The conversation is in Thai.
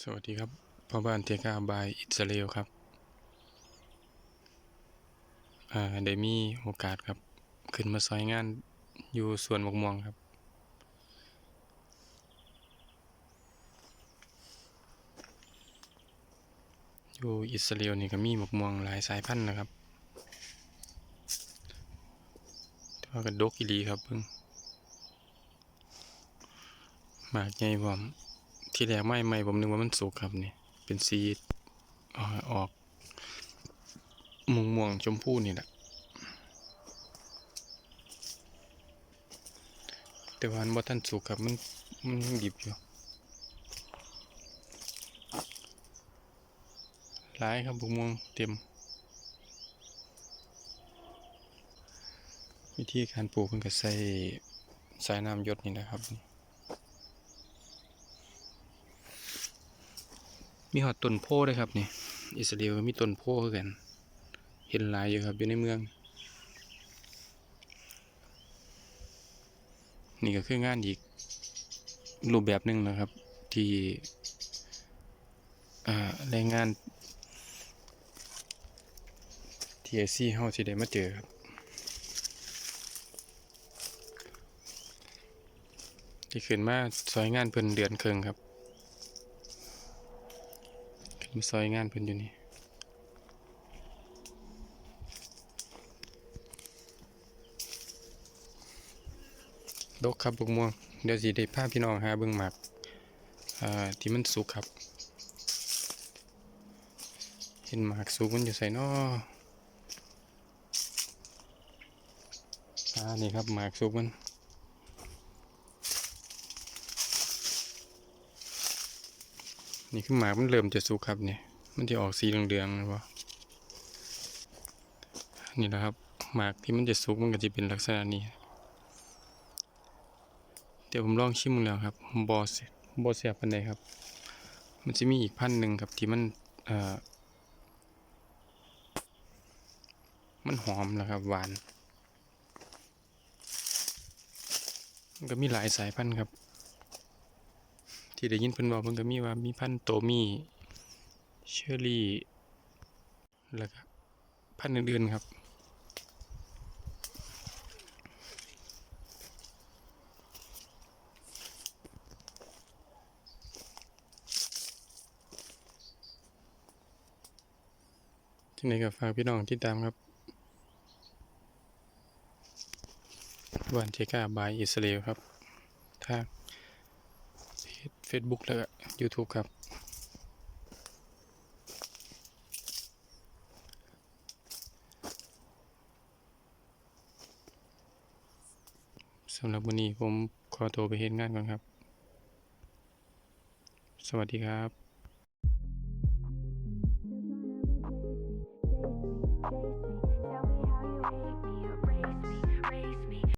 สวัสดีครับพ่อบ้านเทกาบายอิสราเอลครับได้มีโอกาสครับ ขึ้นมาซอยงานอยู่สวนมะม่วงครับ อยู่อิสราเอลนี่ก็มีมะม่วงหลายสายพันธุ์นะครับแต่ว่าก็ดกอีลีครับเพิ่งมากใหญ่พร้อม ที่แรกไม่ไม่ผมนึกว่ามันสุกครับนี่เป็นสีออกอกม่วงม่วงๆชมพูนี่แหละแต่ว่ามันบ่ทันสุกครับมันมันหยิบอยู่หลายครับบุกม่วงเต็ม วิธีการปลูกเพิ่นก็ใส่สายน้ำยศนี่นะครับ มีหอดต้นโพด้วยครับนี่อิสราเอลก็มีต้นโพคือกัน เห็นหลายอยู่ครับอยู่ในเมือง นี่ก็คืองานอีกรูปแบบหนึ่งนะครับ ที่แรงงานทีไอซีเฮาสิได้มาเจอครับที่ขึ้นมาซอยงานเพิ่นเดือนครึ่งครับ ผมซอยงานเพิ่นอยู่นี่ดกครับบกม่วงเดี๋ยวสิได้พาพี่น้องหาเบิ่งหมากอ่าที่มันสุกครับ เห็นหมากสุกมันอยู่ใส่นออ่านี่ครับหมากสุกมัน นี่คือหมากมันเริ่มจะสุกครับเนี่ย มันจะออกสีเหลืองๆนะวะนี่แหละครับ หมากที่มันจะสุกมันก็จะเป็นลักษณะนี้เดี๋ยวผมลองชิมแล้วครับบอสบอเสียบปันใดครับ มันจะมีอีกพันธุ์หนึ่งครับที่มันเอ่อมันหอมนะครับหวาน มันก็มีหลายสายพันธุ์ครับ ที่ได้ยินเพิ่นบอกมันก็มีว่ามีพันธุ์โตมี่เชอรี่แล้วก็พันธุ์อื่นๆครับที่ไหนก็ฝากพี่น้องที่ตามครับวันเจกาบายอิสราเอลครับทา งเฟซบุ๊กแล้วก็ยูทูบครับ สำหรับวันนี้ผมขอตัวไปเห็นงานก่อนครับ สวัสดีครับ